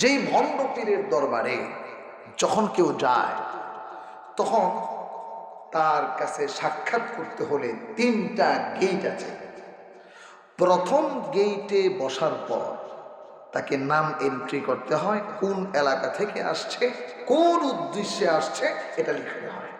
যেই ভণ্ড পীরের দরবারে যখন কেউ যায়, তখন তার কাছে সাক্ষাৎ করতে হলে তিনটা গেট আছে। প্রথম গেইটে বসার পর তাকে নাম এন্ট্রি করতে হয়, কোন এলাকা থেকে আসছে, কোন উদ্দেশ্যে আসছে, এটা লিখতে হয়।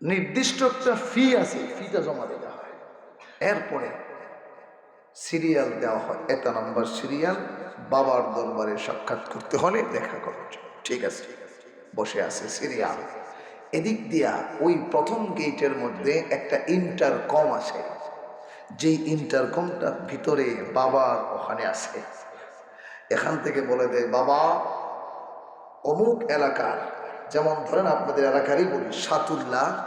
নির্দিষ্ট একটা ফি আছে ফিটা জমা দিতে হয়। এরপরে সিরিয়াল দেওয়া হয়, এটা নাম্বার সিরিয়াল বাবার দরবারে সাক্ষাৎ করতে হলে দেখা করো। ঠিক আছে। বসে আছে সিরিয়াল। এদিক দিয়া ওই প্রথম গেটের মধ্যে একটা ইন্টারকম আছে। যেই ইন্টারকমটা ভিতরে বাবার ওখানে আছে। এখান থেকে বলে দেয়, বাবা, অমুক এলাকার, যেমন ধরেন আপনাদের এলাকারই বলি, সাতুল্লা,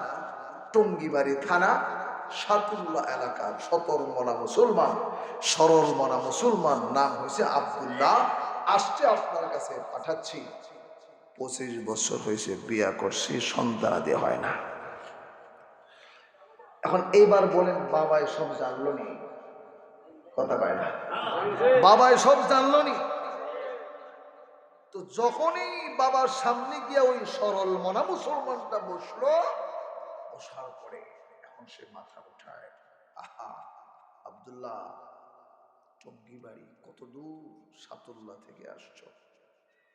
টঙ্গিবাড়ি থানা সাতুল্লাহ এলাকার সতর মনা মুসলমান, সরল মনা মুসলমান নাম হয়েছে আবদুল্লাহ। আসছে আপনার কাছে পাঠাচ্ছি। পঁচিশ বছর হয়েছে বিয়া করছি সন্তানাদি হয় না। এখন এইবার বলেন, বাবাই সব জানলো নি? কথা পায় না। বাবাই সব জানলো নি? তো যখনই বাবার সামনে গিয়ে ওই সরল মনা মুসলমানটা বসল, বসার পরে এখন সে মাথা উঠায় আহা, আব্দুল্লাহ টঙ্গি বাড়ি কত দূর সাতুল্লাহ থেকে আসছো।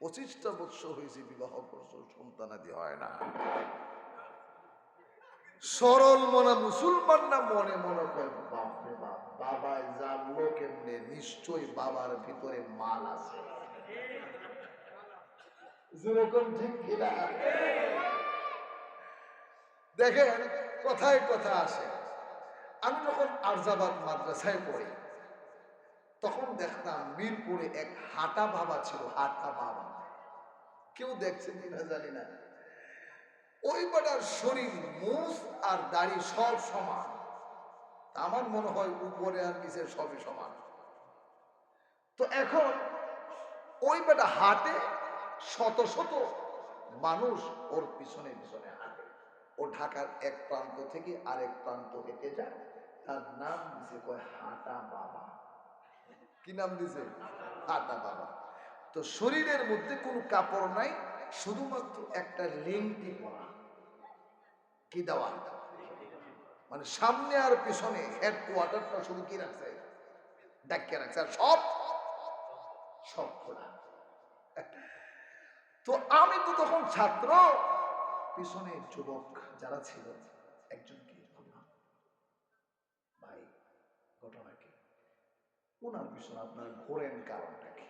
পঁচিশটা বৎসর হয়েছে বিবাহ করছ সন্তানাদি হয় না। সরল মনা, মুসলমান না মনে মনে করে জানলো কেমনে নিশ্চয়ই বাবার ভিতরে মাল আছে। যেরকম ঠিক কিনা? দেখেন কথায় কথা আসে। আমি যখন আরজাবাদ মাদ্রাসায় পড়ি, তখন দেখতাম মিরপুরে এক হাটা বাবা ছিল, হাটা বাবা। কেউ দেখছে কিনা জানি না। ওই বেটার শরীর, মুখ আর দাড়ি সব সমান। আমার মনে হয় উপরে আর নিচে সবই সমান। তো এখন ওই বেটা হাটে, শত শত মানুষ ওর পিছনে পিছনে হাঁটে। ঢাকার এক প্রান্ত থেকে আরেক প্রান্ত হেঁটে যায়, তার নাম দিছে কয় হাঁটা বাবা। কি নাম দিছে? হাঁটা বাবা। তো শরীরের মধ্যে কোনো কাপড় নাই, শুধুমাত্র একটা লেংটি পরা। কি দেওয়া? মানে সামনে আর পিছনে হেড কোয়ার্টারটা শুধু কি রাখছে? ডাকিয়ে রাখছে, আর সব সব খোলা। তো আমি তো তখন ছাত্র পিছনে যুবক যারা ছিল, একজনকে বললাম ভাই ঘটনা কি ওনার পিছনে আপনার ঘোরেন কারণটা কি?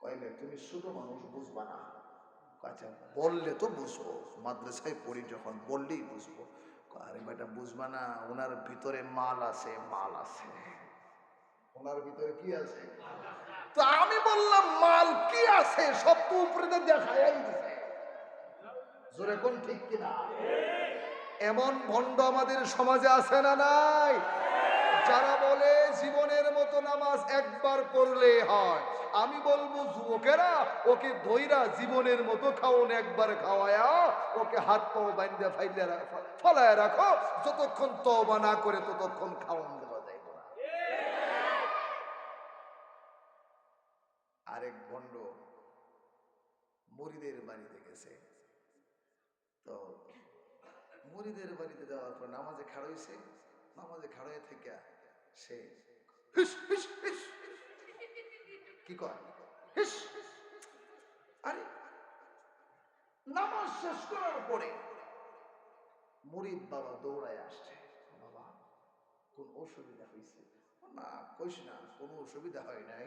কইলে, তুমি ছোট মানুষ বুঝবা না। আচ্ছা বললে তো বুঝব। মাদ্রাসায় পড়ি যখন, বললেই বুঝব। আরে বেটা, বুঝবা না, ওনার ভিতরে মাল আছে মাল আছে। ওনার ভিতরে কি আছে? তো আমি বললাম, মাল কি আছে? সব তো উপরে তো দেখাই দিছে। জোরে কোন ঠিক কিনা? এমন ভণ্ড আমাদের সমাজে আছে না নাই? যারা বলে জীবনের মতো নামাজ একবার পড়লে হয়, আমি বলব যুবকেরা, ওকে ধৈরা জীবনের মতো খাওন একবার খাওয়ায়া, ওকে হাত পাও বান্ধে ফাইলে ফলায় রাখো, যতক্ষণ তবা না করে ততক্ষণ খাওয়ান দেওয়া যাইব না আরেক ভণ্ড মরিদের বাড়িতে গেছে তো মরিদের বাড়িতে যাওয়ার পর নামাজে খাড়াইছে, নামাজে খাড়াই থেকে সে। কি আরে নামাজ শেষ করার পরে মরিদ বাবা দৌড়ায় আসছে, বাবা, কোন অসুবিধা হয়েছে না, কইস না, কোনো অসুবিধা হয় নাই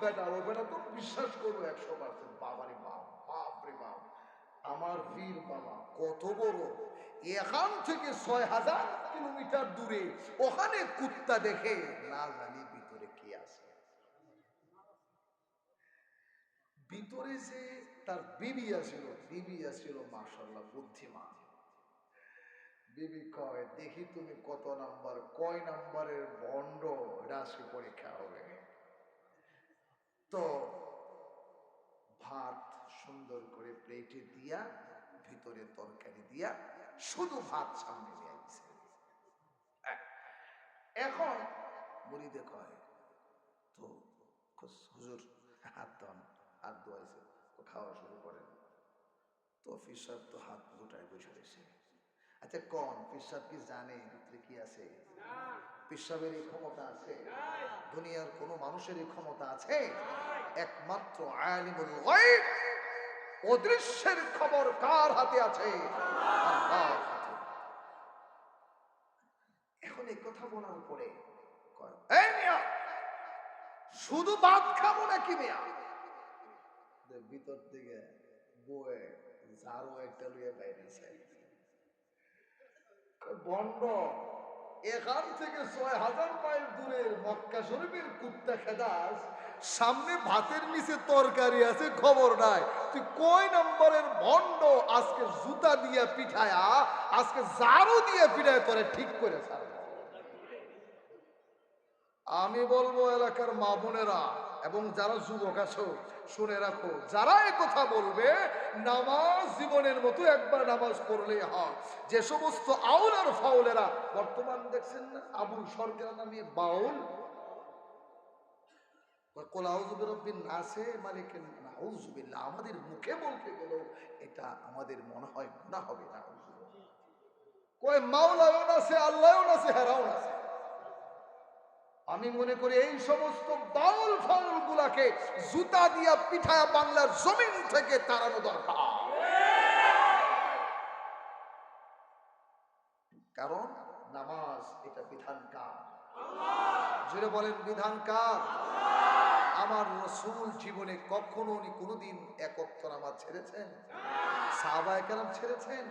তো বিশ্বাস করব একশো পার্সেন্ট বাবারে বাপ বাপ আমার বাবা, কত বড়। এখান থেকে ছয় হাজার কিলোমিটার দূরে। ওখানে কুত্তা দেখে না জানি ভিতরে আছে। ভিতরে যে তার বিবি আসিল বিবি আসিল মার্শাল্লাহ বুদ্ধিমান। বিবি কয়, দেখি তুমি কত নাম্বার, কয় নাম্বারের বন্ড রাশি পরীক্ষা হবে? তো ভাত সুন্দর করে প্লেটে দিয়া, ভিতরে তরকারি দিয়া, শুধু ভাত সামনে নিয়ে আইছে। এখন মুড়িদে কয়, তো হুজুর, হাত দন হাত ধোয়াইছে, খাওয়া শুরু করেন। তো ফিসাব তো হাত গোটায় বসে রয়েছে। আচ্ছা কোন পিসাব কি জানে ভিতরে কি আছে? পিসাবের এই ক্ষমতা আছে? দুনিয়ার কোনো মানুষের এই ক্ষমতা আছে? একমাত্র আলিমুল গায়ব, অদৃশ্যের খবর কার হাতে আছে? এখন এই কথা বলার পরে শুধু ভাত খাব নাকি মিয়া? ভিতর থেকে বয়ে ঝাড়ু একটা লইয়া বাইরেছে বন্ড। এখান থেকে ছয় হাজার মাইল দূরের মক্কা শরীফের কুত্তা খেদাস, সামনে ভাতের নিচে তরকারি আছে, খবর নাই। তুই কয় নম্বরের ভন্ড আজকে জুতা দিয়ে পিঠায়া, আজকে জারু দিয়ে পিঠায় তোরে ঠিক করে আমি বলব এলাকার মা বোনেরা এবং যারা যুবক আছো, শুনে রাখো, যারা কথা বলবে, নামাজ জীবনের মতো একবার নামাজ পড়লেই হয়। যে সমস্ত আউল আর ফাউলেরা, বর্তমান দেখছেন না আবুল সরকার নামে বাউল? মালিকের নাউজুবিল্লাহ আমাদের মুখে এটা আমাদের মনে হয় গুণা হবে না। কয় আমি মনে করি এই সমস্ত বাউল ফাউল গুলাকে জুতা দিয়া পিঠায়া বাংলার জমিন থেকে তাড়ানো দরকার। কারণ নামাজ এটা বিধান কার জুড়ে বলেন বিধান কার আমার রসুল জীবনে কখনো উনি কোনোদিন একত্র নামাজ ছেড়েছেন? সাহাবায় কেরাম ছেড়েছেন?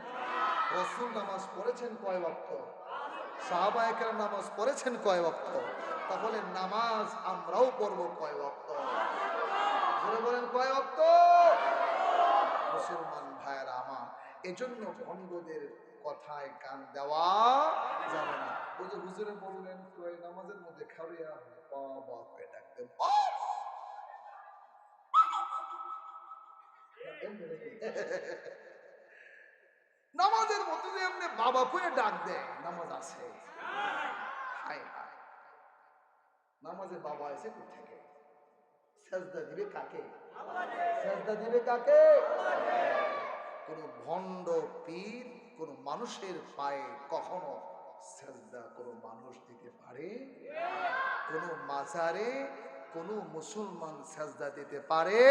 রসুল নামাজ পড়েছেন কয় বক্ত সাহাবায় কেরাম নামাজ পড়েছেন কয় বক্ত তাহলে নামাজ আমরাও পড়ব কয় বক্ত জোরে বলেন কয় বক্ত মুসলমান ভাইয়েরা আমার, এজন্য ভণ্ডদের কথায় কান দেওয়া যাবে না। ওই যে হুজুরে বললেন নামাজের মধ্যে করে ডাকতে! নামাজের মধ্যে যে এমনি বাবা করে ডাক দেয়, নামাজ আছে। বাবা এসে থেকে সেজদা দিবে কাকে? দিবে কাকে? কোন ভণ্ড পীর, কোন মানুষের পায়ে কখনো সেজদা কোন মানুষ দিতে পারে? কোন মাজারে কোন মুসলমান সেজদা দিতে পারে?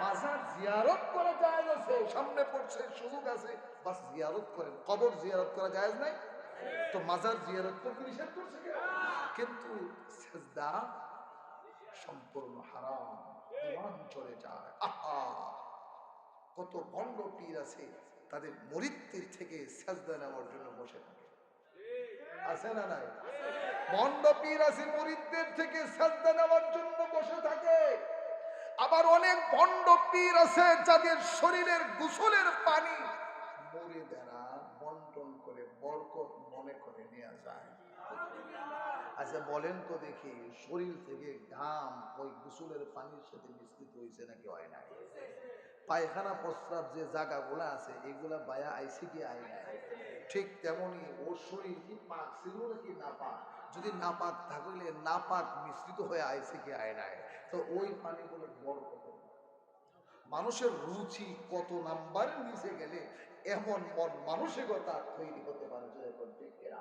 মাজার জিয়ারত করা যায় আছে, সামনে পড়ছে, সুযোগ আছে। বাস জিয়ারত করেন। কবর জিয়ারত করা যায় নাই? তো মাজার জিয়ারত করতে নিষেধ করছে? কিন্তু সেজদা সম্পূর্ণ হারাম। ইমান চলে যায়। আহা! কত ভণ্ড পীর আছে, তাদের মরিত্যের থেকে সেজদা নেওয়ার জন্য বসে থাকে। আছে না নাই? আছে মরিদদের থেকে সেজদা নেওয়ার জন্য বসে থাকে। আবার অনেক ভণ্ড পীর আছে যাদের শরীরের গোসলের পানি মরিদেরা বন্টন করে বরকত মনে করে নেওয়া যায়। আচ্ছা বলেন তো দেখি, শরীর থেকে ঘাম ওই গুসলের পানির সাথে মিশ্রিত হয়েছে নাকি হয় নাই? পায়খানা, প্রস্রাব যে জায়গাগুলো আছে, এগুলা বায়া আইসি কি আই নাই? ঠিক তেমনি ওর শরীর কি পাক ছিল নাকি না পাক যদি না পাক থাকলে না পাক মিশ্রিত হয়ে আইসি কি আয় নাই? তো ওই পানিগুলো বড় মানুষের রুচি কত নাম্বার নিচে গেলে এমন মন মানসিকতা তৈরি হতে পারে না।